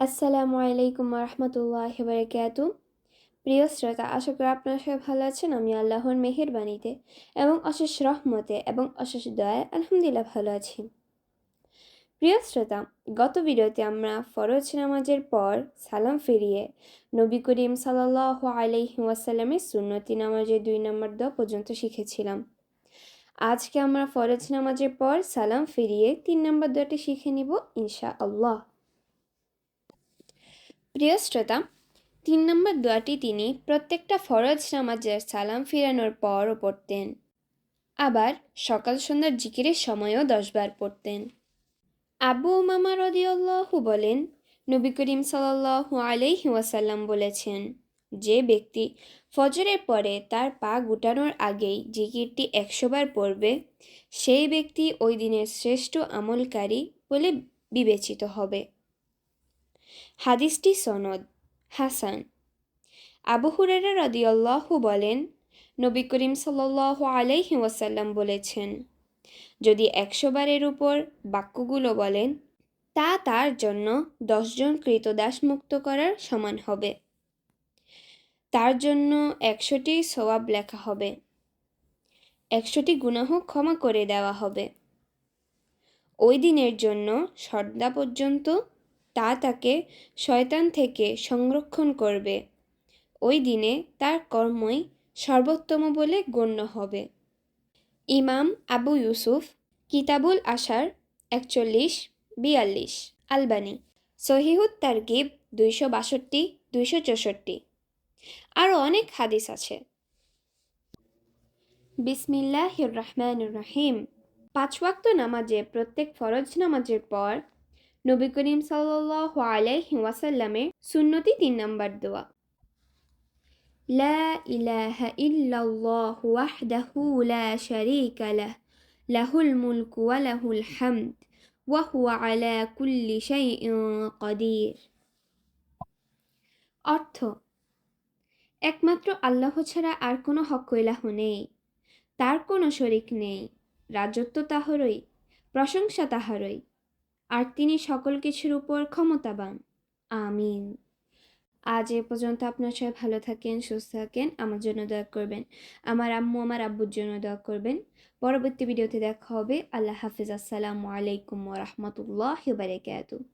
আসসালামু আলাইকুম রহমতুল্লাহ বারকাত প্রিয় শ্রোতা, আশা করি আপনারা সবাই ভালো আছেন। আমি আল্লাহর মেহেরবানিতে এবং অশেষ রহমতে এবং অশেষ দয়ায় আলহামদুলিল্লাহ ভালো আছি। প্রিয় শ্রোতা, গত ভিডিওতে আমরা ফরজ নামাজের পর সালাম ফিরিয়ে নবী করিম সাল্লাহ আলাইহি ওয়াসাল্লামের সুন্নতি নামাজের দুই নম্বর দ পর্যন্ত শিখেছিলাম। আজকে আমরা ফরজ নামাজের পর সালাম ফিরিয়ে তিন নম্বর দটি শিখে নিব ইনশা আল্লাহ প্রিয় শ্রোতা, তিন নম্বর দোয়াটি তিনি প্রত্যেকটা ফরজ নামাজের সালাম ফিরানোর পরও পড়তেন। আবার সকাল সন্ধ্যার জিকিরের সময়ও দশবার পড়তেন। আবু উমামা রদিউল্লাহু বলেন, নবী করিম সাল্লাহু আলাইহি ওয়াসাল্লাম বলেছেন, যে ব্যক্তি ফজরের পরে তার পা গুটানোর আগেই জিকিরটি একশোবার পড়বে, সেই ব্যক্তি ওই দিনের শ্রেষ্ঠ আমলকারী বলে বিবেচিত হবে। হাদিসটি সনদ, হাসান। আবু হুরেরা রদিয়াল্লাহু বলেন, নবী করিম সাল্লাহ আলাইহি ওয়াসাল্লাম বলেছেন, যদি একশো বারের উপর বাক্যগুলো বলেন, তা তার জন্য দশজন কৃতদাস মুক্ত করার সমান হবে। তার জন্য একশোটি সওয়াব লেখা হবে। একশোটি গুনাহ ক্ষমা করে দেওয়া হবে। ওই দিনের জন্য সর্দা পর্যন্ত তা তাকে শয়তান থেকে সংরক্ষণ করবে। ওই দিনে তার কর্মই সর্বোত্তম বলে গণ্য হবে। ইমাম আবু ইউসুফ, কিতাবুল আশার একচল্লিশ, বিয়াল্লিশ, আলবানি সহিহুদ তারকিব দুইশো বাষট্টি, দুইশো চৌষট্টি। আরও অনেক হাদিস আছে। বিসমিল্লাহ রহমান রাহিম। পাঁচ ওয়াক্ত নামাজে, প্রত্যেক ফরজ নামাজের পর নবী করিম সাল্লাহ আলাইহি ওয়াসাল্লামের সুন্নতি তিন নম্বর দোয়া। লা ইলাহা ইল্লাল্লাহ ওয়াহদাহু লা শারীকা লাহ, লাহুল মুলকু ওয়া লাহুল হামদ, ওয়া হুয়া আলা কুল্লি শাইইন অর্থ, একমাত্র আল্লাহ ছাড়া আর কোনো হক ইলাহ নেই, তার কোনো শরিক নেই, রাজত্ব তাহারই, প্রশংসা তাহারই আর তিনি সকল কিছুর উপর ক্ষমতাবান। আমিন। আজ এ পর্যন্ত আপনার সবাই ভালো থাকেন, সুস্থ থাকেন। আমার জন্য দয়া করবেন। আমার আম্মু, আমার আব্বুর জন্য দয়া করবেন। পরবর্তী ভিডিওতে দেখা হবে। আল্লাহ হাফিজ। আসসালামু আলাইকুম রহমতুল্লাহ বারকাতুহ।